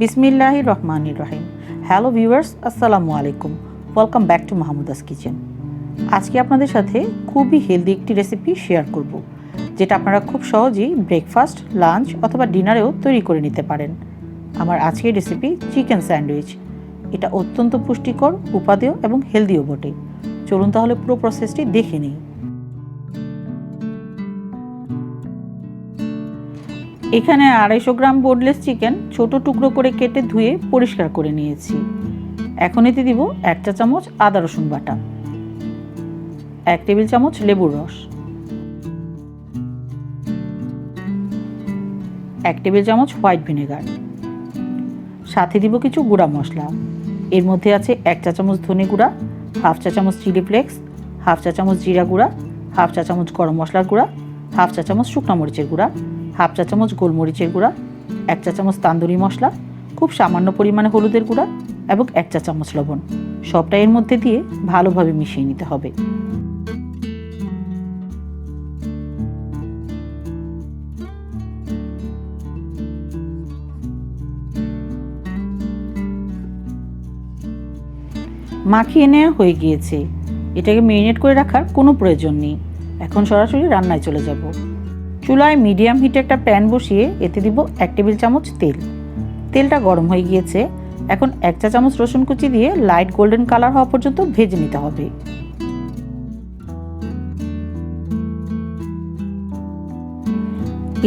বিসমিল্লাহ রহমান রহিম। Hello viewers, আসসালামু আলাইকুম। Welcome back to Mahmuda's kitchen আজকে আপনাদের সাথে খুবই হেলদি একটি রেসিপি শেয়ার করব, যেটা আপনারা খুব সহজেই ব্রেকফাস্ট লাঞ্চ অথবা ডিনারেও তৈরি করে নিতে পারেন। আমার আজকের রেসিপি চিকেন স্যান্ডউইচ এটা অত্যন্ত পুষ্টিকর, উপাদেয় এবং হেলদিও বটে। চলুন তাহলে পুরো প্রসেসটি দেখে নিই। এখানে আড়াইশো গ্রাম বোনলেস চিকেন ছোট টুকরো করে কেটে ধুয়ে পরিষ্কার করে নিয়েছি। এখন এতে দিব এক চা চামচ আদা রসুন বাটা, এক টেবিল চামচ লেবুর রস, এক টেবিল চামচ হোয়াইট ভিনেগার, সাথে দিব কিছু গুঁড়া মশলা। এর মধ্যে আছে এক চা চামচ ধনে গুঁড়া, হাফ চা চামচ চিলি ফ্লেক্স, হাফ চা চামচ জিরা গুঁড়া, হাফ চা চামচ গরম মশলার গুঁড়া, হাফ চা চামচ শুকনো মরিচের গুঁড়া হাফ চা চামচ গোলমরিচের গুঁড়া, এক চা চামচ তান্দুরি মশলা, খুব সামান্য পরিমাণে হলুদের গুঁড়া এবং এক চা চামচ লবণ। সবটা এর মধ্যে দিয়ে ভালোভাবে মিশিয়ে নিতে হবে। মাখিয়ে নেওয়া হয়ে গিয়েছে। এটাকে মেরিনেট করে রাখার কোনো প্রয়োজন নেই। এখন সরাসরি রান্নায় চলে যাব। চুলায় মিডিয়াম হিটে একটা প্যান বসিয়ে এতে দিব এক টেবিল চামচ তেল। তেলটা গরম হয়ে গিয়েছে। এখন এক চা চামচ রসুন কুচি দিয়ে লাইট গোল্ডেন কালার হওয়া পর্যন্ত ভেজে নিতে হবে।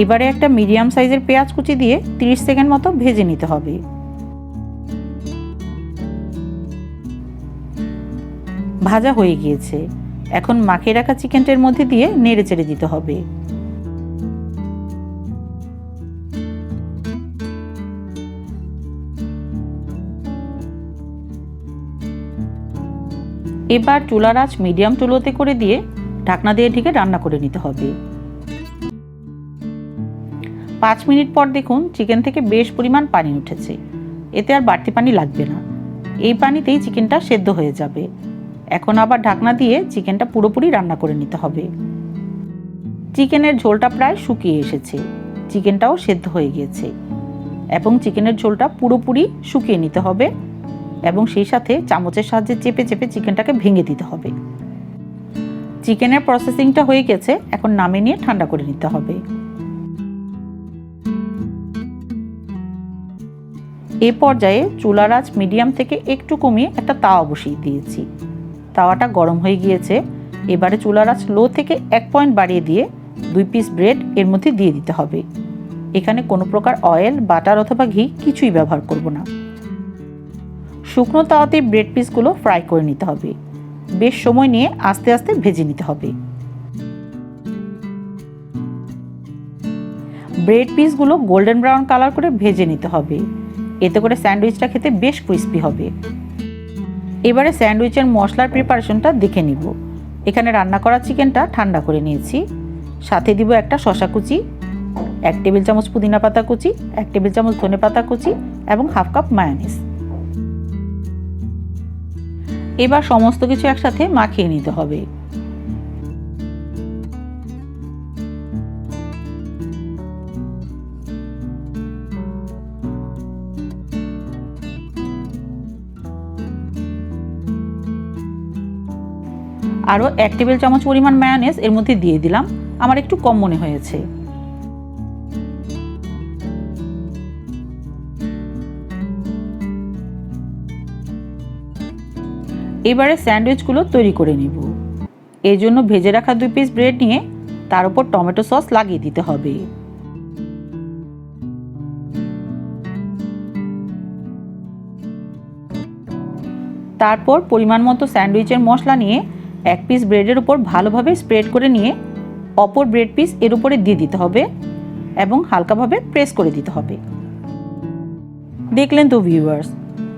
এবারে একটা মিডিয়াম সাইজের পেঁয়াজ কুচি দিয়ে 30 সেকেন্ড মতো ভেজে নিতে হবে। ভাজা হয়ে গিয়েছে। এখন মাখিয়ে রাখা চিকেনটার মধ্যে দিয়ে নেড়ে চেড়ে দিতে হবে। এবার চুলার আঁচ মিডিয়াম চুলোতে করে দিয়ে ঢাকনা দিয়ে ঢেকে রান্না করে নিতে হবে। পাঁচ মিনিট পর দেখুন চিকেন থেকে বেশ পরিমাণ পানি উঠেছে। এতে আর বাড়তি পানি লাগবে না। এই পানিতেই চিকেনটা সেদ্ধ হয়ে যাবে। এখন আবার ঢাকনা দিয়ে চিকেনটা পুরোপুরি রান্না করে নিতে হবে। চিকেনের ঝোলটা প্রায় শুকিয়ে এসেছে। চিকেনটাও সেদ্ধ হয়ে গিয়েছে। এবং চিকেনের ঝোলটা পুরোপুরি শুকিয়ে নিতে হবে। এবং সেই সাথে চামচের সাহায্যে চেপে চেপে চিকেনটাকে ভেঙে দিতে হবে। চিকেনের প্রসেসিংটা হয়ে গেছে, এখন নামে নিয়ে ঠান্ডা করে নিতে হবে। এ পর্যায়ে চুলার আঁচ মিডিয়াম থেকে একটু কমিয়ে একটা তাওয়া বসিয়ে দিয়েছি। তাওয়াটা গরম হয়ে গিয়েছে, এবারে চুলার আঁচ লো থেকে এক পয়েন্ট বাড়িয়ে দিয়ে দুই পিস ব্রেড এর মধ্যে দিয়ে দিতে হবে। এখানে কোনো প্রকার অয়েল, বাটার অথবা ঘি কিছুই ব্যবহার করব না। শুকনো তাওয়াতে ব্রেড পিসগুলো ফ্রাই করে নিতে হবে। বেশ সময় নিয়ে আস্তে আস্তে ভেজে নিতে হবে। ব্রেড পিসগুলো গোল্ডেন ব্রাউন কালার করে ভেজে নিতে হবে। এতে করে স্যান্ডউইচটা খেতে বেশ ক্রিস্পি হবে। এবারে স্যান্ডউইচের মশলার প্রিপারেশনটা দেখে নিব। এখানে রান্না করা চিকেনটা ঠান্ডা করে নিয়েছি। সাথে দিব একটা শশা কুচি, এক টেবিল চামচ পুদিনা পাতা কুচি, এক টেবিল চামচ ধনে পাতা কুচি এবং হাফ কাপ মায়োনিজ এবার সমস্ত কিছু একসাথে মাখিয়ে নিতে হবে। আরও এক টেবিল চামচ পরিমাণ ম্যায়োনেজ এর মধ্যে দিয়ে দিলাম। আমার একটু কম মনে হয়েছে। এবারে স্যান্ডউইচগুলো তৈরি করে নিব। এই জন্য ভেজে রাখা দুই পিস ব্রেড নিয়ে তার উপর টমেটো সস লাগিয়ে দিতে হবে। তারপর পরিমাণ মতো স্যান্ডউইচের মশলা নিয়ে এক পিস ব্রেডের উপর ভালোভাবে স্প্রেড করে নিয়ে অপর ব্রেড পিস এর উপরে দিয়ে দিতে হবে এবং হালকাভাবে প্রেস করে দিতে হবে। দেখলেন তো ভিউয়ার্স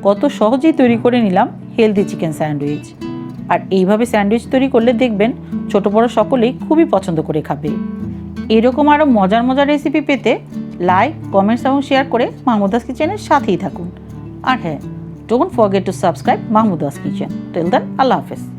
কত সহজেই তৈরি করে নিলাম। হেলদি চিকেন স্যান্ডউইচ আর এইভাবে স্যান্ডউইচ তৈরি করলে দেখবেন ছোট বড় সকলেই খুবই পছন্দ করে খাবে। এরকম আরও মজার মজার রেসিপি পেতে লাইক কমেন্টস এবং শেয়ার করে মাহমুদাস কিচেনের সাথেই থাকুন। আর হ্যাঁ don't forget to subscribe Mahmuda's kitchen till then আল্লাহ হাফেজ।